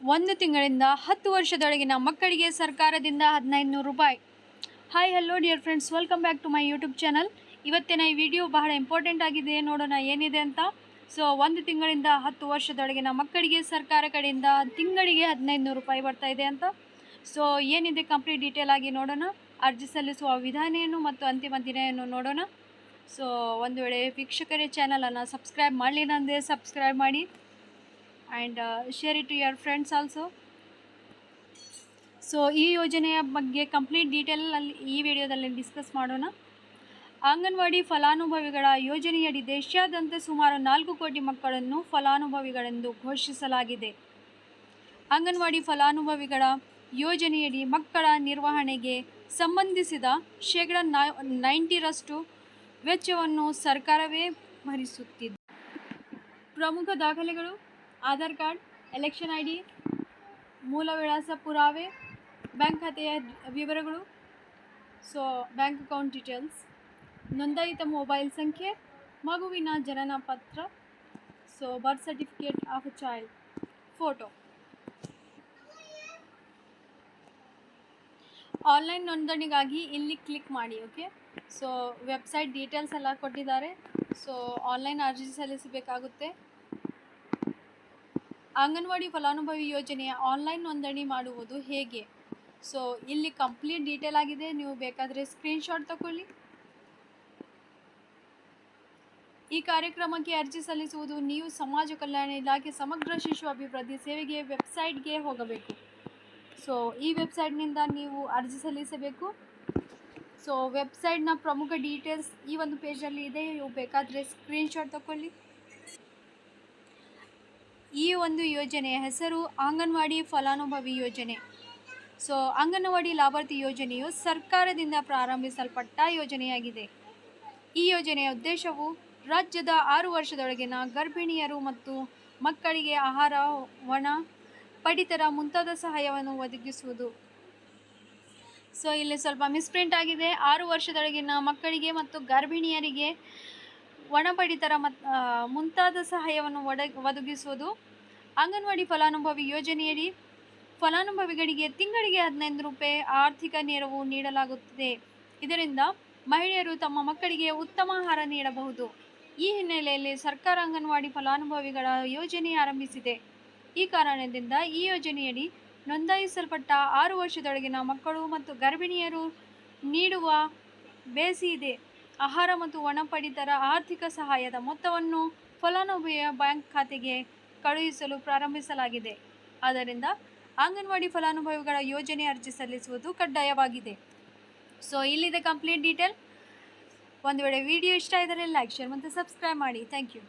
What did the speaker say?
ಒಂದು ತಿಂಗಳಿಂದ ಹತ್ತು ವರ್ಷದೊಳಗಿನ ಮಕ್ಕಳಿಗೆ ಸರ್ಕಾರದಿಂದ ಹದಿನೈದು ನೂರು ರೂಪಾಯಿ. Hi hello dear friends welcome back to my YouTube channel ಇವತ್ತಿನ ಈ ವಿಡಿಯೋ ಬಹಳ ಇಂಪಾರ್ಟೆಂಟ್ ಆಗಿದೆ. ನೋಡೋಣ ಏನಿದೆ ಅಂತ. ಸೊ ಒಂದು ತಿಂಗಳಿಂದ ಹತ್ತು ವರ್ಷದೊಳಗಿನ ಮಕ್ಕಳಿಗೆ ಸರ್ಕಾರ ಕಡೆಯಿಂದ ತಿಂಗಳಿಗೆ ಹದಿನೈದು ನೂರು ರೂಪಾಯಿ ಬರ್ತಾ ಇದೆ ಅಂತ. ಸೊ ಏನಿದೆ ಕಂಪ್ಲೀಟ್ ಡೀಟೇಲ್ ಆಗಿ ನೋಡೋಣ. ಅರ್ಜಿ ಸಲ್ಲಿಸುವ ವಿಧಾನ ಏನು ಮತ್ತು ಅಂತಿಮ ದಿನ ಏನು ನೋಡೋಣ. ಸೊ ಒಂದು ವೇಳೆ ವೀಕ್ಷಕರೇ ಚಾನಲನ್ನು ಸಬ್ಸ್ಕ್ರೈಬ್ ಮಾಡಲಿಲ್ಲ ಅಂದರೆ ಸಬ್ಸ್ಕ್ರೈಬ್ ಮಾಡಿ. And share it to your friends also so ಈ ಯೋಜನೆಯ ಬಗ್ಗೆ ಕಂಪ್ಲೀಟ್ ಡೀಟೇಲಲ್ಲಿ ಈ ವಿಡಿಯೋದಲ್ಲಿ ಡಿಸ್ಕಸ್ ಮಾಡೋಣ. ಅಂಗನವಾಡಿ ಫಲಾನುಭವಿಗಳ ಯೋಜನೆಯಡಿ ದೇಶಾದ್ಯಂತ ಸುಮಾರು ನಾಲ್ಕು ಕೋಟಿ ಮಕ್ಕಳನ್ನು ಫಲಾನುಭವಿಗಳೆಂದು ಘೋಷಿಸಲಾಗಿದೆ. ಅಂಗನವಾಡಿ ಫಲಾನುಭವಿಗಳ ಯೋಜನೆಯಡಿ ಮಕ್ಕಳ ನಿರ್ವಹಣೆಗೆ ಸಂಬಂಧಿಸಿದ ಶೇಕಡ ನೈಂಟಿರಷ್ಟು ವೆಚ್ಚವನ್ನು ಸರ್ಕಾರವೇ ಭರಿಸುತ್ತಿದೆ. ಪ್ರಮುಖ ದಾಖಲೆಗಳು Aadhaar card election I D ಮೂಲ ವಿಳಾಸ, ಪುರಾವೆ, ಬ್ಯಾಂಕ್ ಖಾತೆಯ ವಿವರಗಳು, ಸೊ ಬ್ಯಾಂಕ್ ಅಕೌಂಟ್ ಡೀಟೇಲ್ಸ್, ನೋಂದಾಯಿತ ಮೊಬೈಲ್ ಸಂಖ್ಯೆ, ಮಗುವಿನ ಜನನ ಪತ್ರ, so birth certificate of a child photo online ನೋಂದಣಿಗಾಗಿ ಇಲ್ಲಿ ಕ್ಲಿಕ್ ಮಾಡಿ ಓಕೆ ಸೊ ವೆಬ್ಸೈಟ್ ಡೀಟೇಲ್ಸ್ ಎಲ್ಲ ಕೊಟ್ಟಿದ್ದಾರೆ. ಸೊ ಆನ್ಲೈನ್ ಅರ್ಜಿ ಸಲ್ಲಿಸಬೇಕಾಗುತ್ತೆ. ಅಂಗನವಾಡಿ ಫಲಾನುಭವಿ ಯೋಜನೆಯ ಆನ್ಲೈನ್ ನೋಂದಣಿ ಮಾಡುವುದು ಹೇಗೆ? ಸೊ ಇಲ್ಲಿ ಕಂಪ್ಲೀಟ್ ಡೀಟೇಲ್ ಆಗಿದೆ. ನೀವು ಬೇಕಾದರೆ ಸ್ಕ್ರೀನ್ಶಾಟ್ ತಗೊಳ್ಳಿ ಈ ಕಾರ್ಯಕ್ರಮಕ್ಕೆ ಅರ್ಜಿ ಸಲ್ಲಿಸುವುದು ನೀವು ಸಮಾಜ ಕಲ್ಯಾಣ ಇಲಾಖೆ ಸಮಗ್ರ ಶಿಶು ಅಭಿವೃದ್ಧಿ ಸೇವೆಗೆ ವೆಬ್ಸೈಟ್ಗೆ ಹೋಗಬೇಕು. ಸೊ ಈ ವೆಬ್ಸೈಟ್ನಿಂದ ನೀವು ಅರ್ಜಿ ಸಲ್ಲಿಸಬೇಕು. ಸೊ ವೆಬ್ಸೈಟ್ನ ಪ್ರಮುಖ ಡೀಟೇಲ್ಸ್ ಈ ಒಂದು ಪೇಜಲ್ಲಿ ಇದೆ. ನೀವು ಬೇಕಾದರೆ ಸ್ಕ್ರೀನ್ಶಾಟ್ ತಗೊಳ್ಳಿ ಈ ಒಂದು ಯೋಜನೆಯ ಹೆಸರು ಅಂಗನವಾಡಿ ಫಲಾನುಭವಿ ಯೋಜನೆ. ಸೊ, ಅಂಗನವಾಡಿ ಲಾಭಾರ್ಥಿ ಯೋಜನೆಯು ಸರ್ಕಾರದಿಂದ ಪ್ರಾರಂಭಿಸಲ್ಪಟ್ಟ ಯೋಜನೆಯಾಗಿದೆ. ಈ ಯೋಜನೆಯ ಉದ್ದೇಶವು ರಾಜ್ಯದ ಆರು ವರ್ಷದೊಳಗಿನ ಗರ್ಭಿಣಿಯರು ಮತ್ತು ಮಕ್ಕಳಿಗೆ ಆಹಾರ, ಒಣ, ಪಡಿತರ ಮುಂತಾದ ಸಹಾಯವನ್ನು ಒದಗಿಸುವುದು. ಸೊ, ಇಲ್ಲಿ ಸ್ವಲ್ಪ ಮಿಸ್ಪ್ರಿಂಟ್ ಆಗಿದೆ. ಆರು ವರ್ಷದೊಳಗಿನ ಮಕ್ಕಳಿಗೆ ಮತ್ತು ಗರ್ಭಿಣಿಯರಿಗೆ ಒಣಪಡಿತರ ಮತ್ತು ಮುಂತಾದ ಸಹಾಯವನ್ನು ಒಡ, ಒದಗಿಸುವುದು ಅಂಗನವಾಡಿ ಫಲಾನುಭವಿ ಯೋಜನೆಯಡಿ ಫಲಾನುಭವಿಗಳಿಗೆ ತಿಂಗಳಿಗೆ ಹದಿನೈದು ರೂಪಾಯಿ ಆರ್ಥಿಕ ನೆರವು ನೀಡಲಾಗುತ್ತದೆ. ಇದರಿಂದ ಮಹಿಳೆಯರು ತಮ್ಮ ಮಕ್ಕಳಿಗೆ ಉತ್ತಮ ಆಹಾರ ನೀಡಬಹುದು. ಈ ಹಿನ್ನೆಲೆಯಲ್ಲಿ ಸರ್ಕಾರ ಅಂಗನವಾಡಿ ಫಲಾನುಭವಿಗಳ ಯೋಜನೆ ಆರಂಭಿಸಿದೆ. ಈ ಕಾರಣದಿಂದ ಈ ಯೋಜನೆಯಡಿ ನೋಂದಾಯಿಸಲ್ಪಟ್ಟ ಆರು ವರ್ಷದೊಳಗಿನ ಮಕ್ಕಳು ಮತ್ತು ಗರ್ಭಿಣಿಯರು ನೀಡುವ ಬೇಸಿದೆ ಆಹಾರ ಮತ್ತು ಒಣಪಡಿತರ ಆರ್ಥಿಕ ಸಹಾಯದ ಮೊತ್ತವನ್ನು ಫಲಾನುಭವಿಯ ಬ್ಯಾಂಕ್ ಖಾತೆಗೆ ಕಳುಹಿಸಲು ಪ್ರಾರಂಭಿಸಲಾಗಿದೆ. ಆದ್ದರಿಂದ ಅಂಗನವಾಡಿ ಫಲಾನುಭವಿಗಳ ಯೋಜನೆ ಅರ್ಜಿ ಸಲ್ಲಿಸುವುದು ಕಡ್ಡಾಯವಾಗಿದೆ. ಸೊ ಇಲ್ಲಿದೆ ಕಂಪ್ಲೀಟ್ ಡೀಟೇಲ್ ಒಂದು ವೇಳೆ ವಿಡಿಯೋ ಇಷ್ಟ ಇದ್ದರೆ ಲೈಕ್ ಶೇರ್ ಮತ್ತು ಸಬ್ಸ್ಕ್ರೈಬ್ ಮಾಡಿ. Thank you